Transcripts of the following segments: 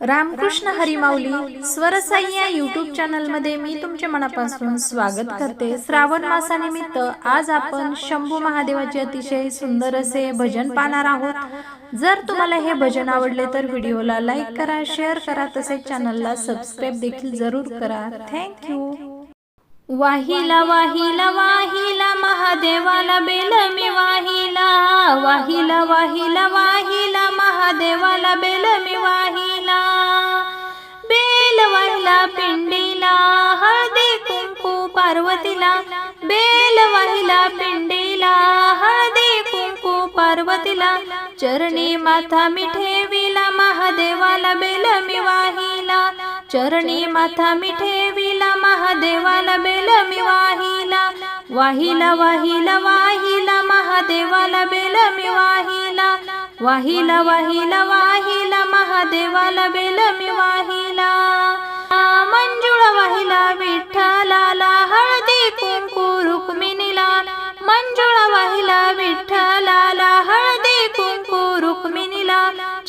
रामकृष्ण हरिमाऊली स्वरसाई या युट्यूब चॅनलमध्ये मी तुमच्या मनापासून स्वागत करते. श्रावण मासानिमित्त आज आपण शंभू महादेवाचे अतिशय सुंदर असे भजन पाहणार आहोत. जर तुम्हाला हे भजन आवडले तर व्हिडिओला लाईक करा शेअर करा तसेच चॅनलला सबस्क्राईब देखील जरूर करा. थँक्यू वाहिला वाहिला वाहिला महादेवाला बेल मी वाहिला. वाहिला वाहिला वाहिला महादेवाला बेल मी वाहिला. पार्वतीला बेल वाहिला पिंडीला हळदी कुंकू पार्वतीला चरणी माथा मी ठेविला महादेवाला बेल मी वाहिला चरणी माथा मी ठेविला महादेवाला बेल मी वाहिला वाहिला वाहिला वाहिला महादेवाला बेल मी वाहिला वाहिला वाहिला वाहिला महादेवाला बेल मी वाहिला.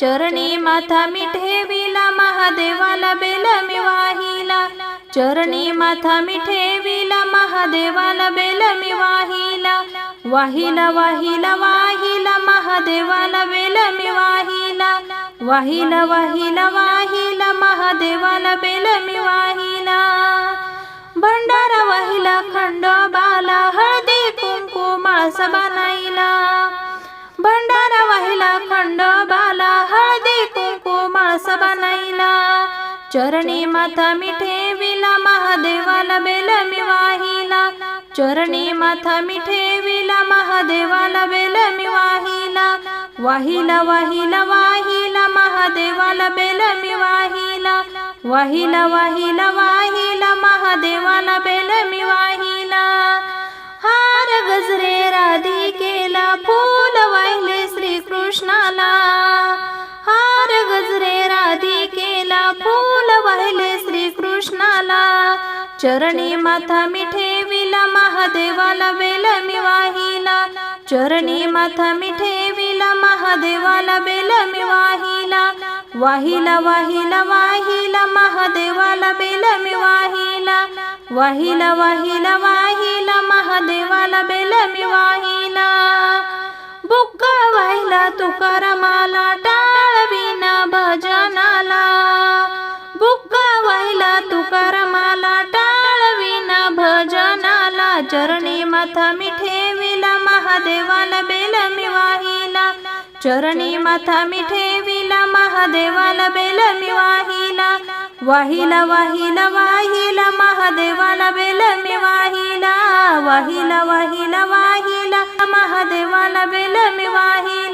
चरणी माथा मी ठेविला महादेवाला बेल मी वाहिला चरणी माथा मी ठेविला महादेवाला बेल मी वाहिला वाहिला वाहिला वाहिला महादेवाला बेल मी वाहिला वाहिला वाहिला वाहिला महादेवाला बेल मी वाहिला भंडारा वाहिला खंडोबाला हळदी कुंकू माळसा बनाईला भंडारा वाहिला खंडो चरणी माथा मी ठेविला महादेवाला बेल मी वाहिला. चरणी माथा मी ठेविला महादेवाला बेल मी वाहिला. वाहिला वाहिला वाहिला महादेवाला बेल मी वाहिला. वाहिला वाहिला वाहिला महादेवाला बेल मी वाहिला. हार गजरे राधी केला चरणी माथा मी ठेविला महादेवाला बेल मी वाहिला. चरणी माथा मी ठेविला महादेवाला बेल मी वाहिला वाहिला वाहिला वाहिला महादेवाला बेल मी वाहिला. वाहिला वाहिला वाहिला महादेवाला बेल मी वाहिला. बुक्का वाहिला तुकारामाला महादेवाला बेल मी वाहिला. चरणी माथा मी ठेविला. महादेवाला बेल मी वाहिला. वाहिला वाहिला वाहिला. महादेवाला बेल मी वाहिला. वाहिला वाहिला वाहिला. महादेवाला बेल मी वाहिला.